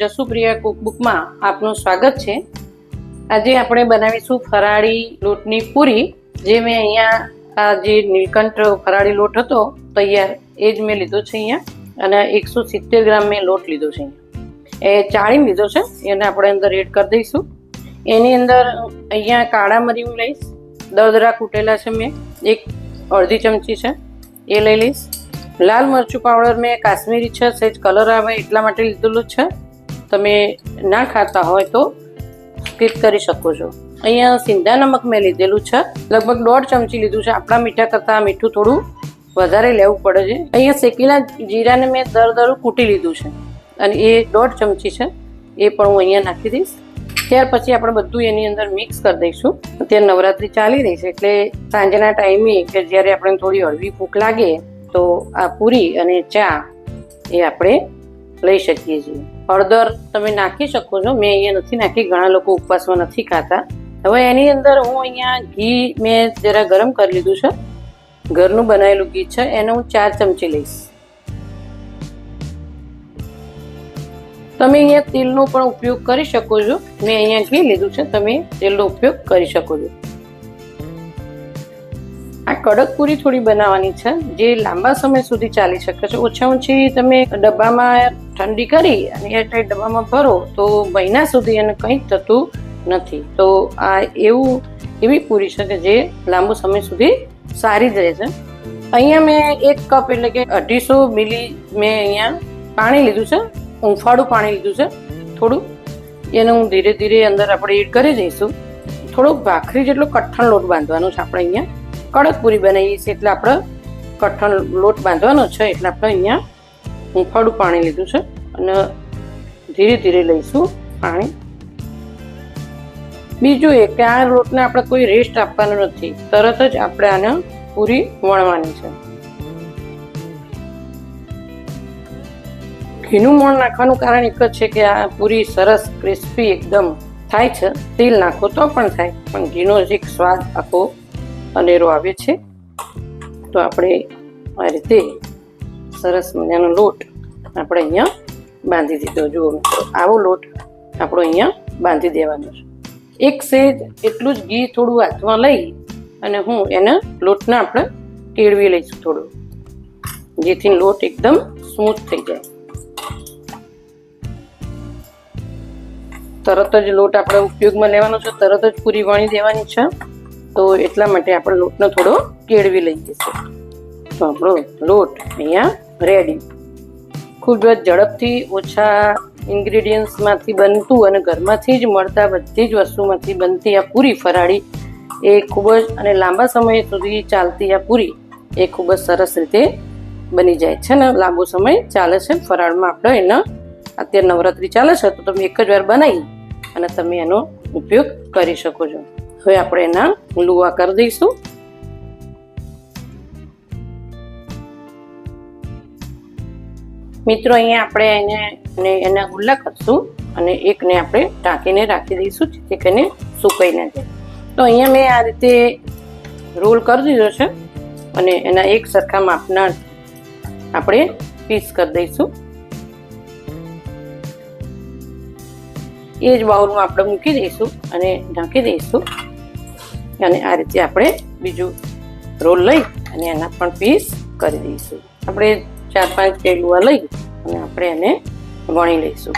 જસુપ્રિયા કુકબુકમાં આપનું સ્વાગત છે. આજે આપણે બનાવીશું ફરાળી લોટની પૂરી. જે મેં અહીંયા, આ જે નીલકંઠ ફરાળી લોટ હતો, તૈયાર, એ જ મેં લીધો છે અહીંયા. અને એકસો સિત્તેર ગ્રામ મેં લોટ લીધો છે એ ચાળી લીધો છે, એને આપણે અંદર એડ કરી દઈશું. એની અંદર અહીંયા કાળા મરી લઈશ. દરદરા કૂટેલા છે મેં. એક અડધી ચમચી છે, એ લઈ લઈશ. લાલ મરચું પાવડર મેં કાશ્મીરી છે, સહેજ કલર આવે એટલા માટે લીધેલું છે. તમે ના ખાતા હોય તો સ્કીપ કરી શકો છો. અહીંયા સિંધા નમક મેં લીધેલું છે. લગભગ દોઢ ચમચી લીધું છે. આપણા મીઠા કરતાં મીઠું થોડું વધારે લેવું પડે છે. અહીંયા શેકેલા જીરાને મેં દર દર કૂટી લીધું છે. અને એ દોઢ ચમચી છે. એ પણ હું અહીંયા નાખી દઈશ. ત્યાર પછી આપણે બધું એની અંદર મિક્સ કરી દઈશું. અત્યારે નવરાત્રી ચાલી રહી છે એટલે સાંજના ટાઈમે કે જ્યારે આપણે થોડી હળવી ભૂખ લાગે તો આ પૂરી અને ચા એ આપણે લઈ શકીએ છીએ. હળદર તમે નાખી શકો છો. મેં અહીંયા નથી નાખી, ઘણા લોકો ઉપવાસમાં નથી ખાતા. હવે એની અંદર હું અહીંયા ઘી મેં જરા ગરમ કરી લીધું છે. ઘરનું બનાવેલું ઘી છે. એને હું ચાર ચમચી લઈશ. તમે અહીંયા તેલનો પણ ઉપયોગ કરી શકો છો. મેં અહીંયા ઘી લીધું છે. તમે તેલનો ઉપયોગ કરી શકો છો. આ કડક પૂરી થોડી બનાવવાની છે. જે લાંબા સમય સુધી ચાલી શકે છે. ઓછા ઓછી તમે ડબ્બામાં ઠંડી કરી અને એરટાઈટ ડબ્બામાં ભરો તો મહિના સુધી એને કંઈ થતું નથી. તો આ એવું એવી પૂરી છે કે જે લાંબો સમય સુધી સારી જ રહે છે. અહીંયા મેં એક કપ એટલે કે અઢીસો મિલી મેં અહીંયા પાણી લીધું છે. ઉંફાળું પાણી લીધું છે. થોડું. એને હું ધીરે ધીરે અંદર આપણે એડ કરી દઈશું. થોડો ભાખરી જેટલો કઠણ લોટ બાંધવાનો છે આપણે અહીંયા. કડક પૂરી બનાવીએ છીએ એટલે આપણે કઠણ લોટ બાંધવાનો છે એટલે આપણે અહીંયા હુંફાળું પાણી લીધું છે અને ધીરે ધીરે લઈશું પાણી. બીજું એ કે આ લોટને આપણે કોઈ રેસ્ટ આપવાનો નથી, તરત જ આપણે આને પૂરી વણવાની છે. ઘીનું મોણ નાખવાનું કારણ એક જ છે કે આ પૂરી સરસ ક્રિસ્પી એકદમ થાય છે, તેલ નાખો તો પણ થાય, પણ ઘીનો જ એક સ્વાદ આખો અનેરો આવે છે. તો આપણે આ રીતે સરસ મજાનો લોટ આપણે અહીંયા બાંધી દીધો. જુઓ મિત્રો, આવો લોટ આપણો અહીંયા બાંધી દેવાનો છે. એક સેજ એટલું જ ઘી થોડું હાથમાં લઈ અને હું એને લોટને આપણે કેળવી લઈશું થોડું. જેથી લોટ એકદમ સ્મૂથ થઈ જાય. તરત જ લોટ આપણે ઉપયોગમાં લેવાનો છે. તરત જ પૂરી વણી દેવાની છે. તો એટલા માટે આપણે લોટનો થોડો કેળવી લઈ જઈશું તો આપણો લોટ અહીંયા રેડી ખૂબ જ ઝડપથી ઓછા ઇન્ગ્રીડિયન્ટ્સમાંથી બનતું અને ઘરમાંથી જ મળતા બધી જ વસ્તુમાંથી બનતી આ પૂરી ફરાળી એ ખૂબ જ અને લાંબા સમય સુધી ચાલતી આ પૂરી એ ખૂબ જ સરસ રીતે બની જાય છે ને લાંબો સમય ચાલે છે ફરાળમાં. આપણે એના અત્યારે નવરાત્રી ચાલે છે તો તમે એક જ વાર બનાવી અને તમે એનો ઉપયોગ કરી શકો છો. હવે આપણે એના લુવા કરી દઈશું. મિત્રો, અહીંયા આપણે એને એના ગુલ્લા કરશું અને એકને આપણે ટાંકીને રાખી દઈશું, જેથી કરીને સુકાઈ ના જાય. તો અહીંયા મેં આ રીતે રોલ કરી દીધો છે અને એના એક સરખા માપના આપણે પીસ કરી દઈશું. એ જ બાઉલમાં આપણે મૂકી દઈશું અને ઢાંકી દઈશું. અને આ રીતે આપણે બીજું રોલ લઈ અને એના પણ પીસ કરી દઈશું. આપણે ચાર પાંચ કેલુઆ લઈ અને આપણે એને વણી લઈશું.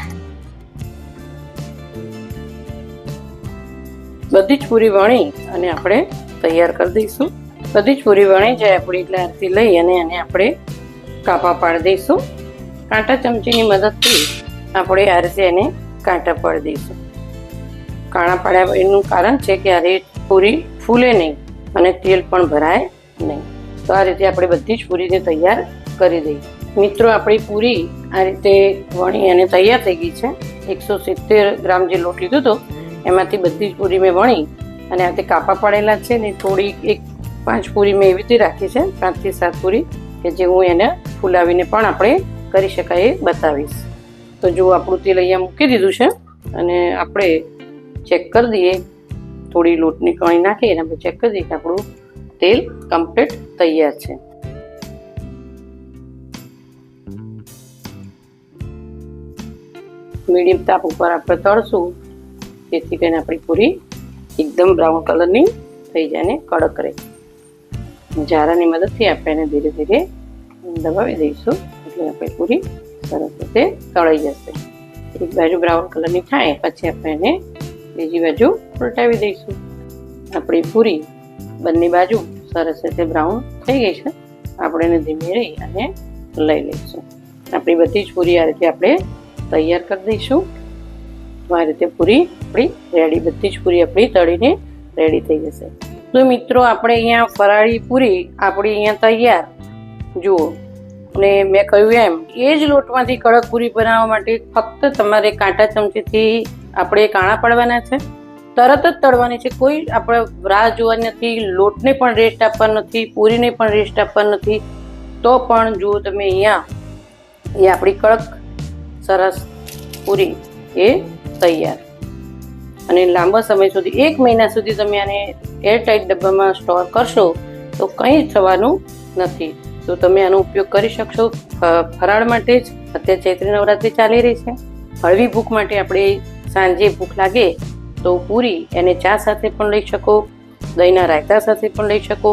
બધી જ પૂરી વણી અને આપણે તૈયાર કરી દઈશું. બધી જ પૂરી વણી જાય આપણી એટલે આરતી લઈ અને એને આપણે કાપા પાડી દઈશું. કાંટા ચમચીની મદદથી આપણે આ રીતે એને કાંટા પાડી દઈશું. કાણા પાડ્યા એનું કારણ છે કે આ રેત પૂરી ફૂલે નહીં અને તેલ પણ ભરાય નહીં. તો આ રીતે આપણે બધી જ પૂરીને તૈયાર કરી દઈએ. મિત્રો, આપણી પૂરી આ રીતે વણી અને તૈયાર થઈ ગઈ છે. એકસો સિત્તેર ગ્રામ જે લોટ લીધો હતો, એમાંથી બધી જ પૂરી મેં વણી અને આ તે કાપા પાડેલા છે ને થોડી એક પાંચ પૂરી મેં એવી રીતે રાખી છે પાંચથી સાત પૂરી, કે જે હું એને ફૂલાવીને પણ આપણે કરી શકાય એ બતાવીશ. તો જો આપણું તેલ અહીંયા મૂકી દીધું છે અને આપણે ચેક કરી દઈએ થોડી લોટની કણી નાખી અને આપણે ચેક કરી દઈએ કે આપણું તેલ કમ્પ્લીટ તૈયાર છે. મીડિયમ તાપ ઉપર આપણે તળશું, જેથી કરીને આપણી પૂરી એકદમ બ્રાઉન કલરની થઈ જાય ને કડક રહે. જારાની મદદથી આપણે એને ધીરે ધીરે દબાવી દઈશું, એટલે આપણી પૂરી સરસ રીતે તળાઈ જશે. એક બાજુ બ્રાઉન કલરની થાય, પછી આપણે એને બીજી બાજુ ઉલટાવી દઈશું. આપણી પૂરી બંને બાજુ સરસ રીતે બ્રાઉન થઈ ગઈ છે. આપણે એને ધીમે રહી અને લઈ લઈશું. આપણી બધી જ પૂરી આ રીતે આપણે તૈયાર કરી દઈશું. તો આ રીતે પૂરી આપણી રેડી, બધી જ પૂરી આપણી તળીને રેડી થઈ જશે. તો મિત્રો, આપણે અહીંયા ફરાળી પૂરી આપણી અહીંયા તૈયાર. જુઓ. અને મેં કહ્યું એમ એ જ લોટમાંથી કડક પૂરી બનાવવા માટે ફક્ત તમારે કાંટા ચમચીથી આપણે કાણા પાડવાના છે. તરત જ તળવાની છે. કોઈ આપણે રાહ જોવાની નથી, લોટને પણ રેસ્ટ આપવાનો નથી, પૂરીને પણ રેસ્ટ આપવાનો નથી. તો પણ જુઓ તમે અહીંયા, એ આપણી કડક, સરસ પૂરી એ તૈયાર. અને લાંબા સમય સુધી, એક મહિના સુધી તમે આને એરટાઇટ ડબ્બામાં સ્ટોર કરશો, તો કંઈ થવાનું નથી. તો તમે આનો ઉપયોગ કરી શકશો. ફરાળ માટે જ. અત્યારે ચૈત્રી નવરાત્રિ ચાલી રહી છે. હળવી ભૂખ માટે આપણે સાંજે ભૂખ લાગે તો પૂરી એને ચા સાથે પણ લઈ શકો, દહીંના રાયતા સાથે પણ લઈ શકો,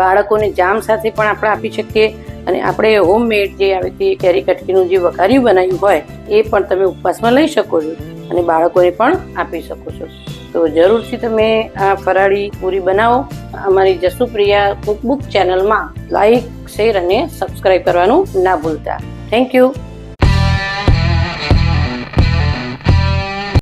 બાળકોને જામ સાથે પણ આપણે આપી શકીએ અને આપણે હોમમેડ જે આવે તે કેરી કટકીનું જે વઘાર્યું બનાવ્યું હોય એ પણ તમે ઉપવાસમાં લઈ શકો છો અને બાળકોને પણ આપી શકો છો. તો જરૂરથી તમે આ ફરાળી પૂરી બનાવો. અમારી જસુપ્રિયા કુકબુક ચેનલમાં લાઈક શેર અને સબસ્ક્રાઈબ કરવાનું ના ભૂલતા. Thank you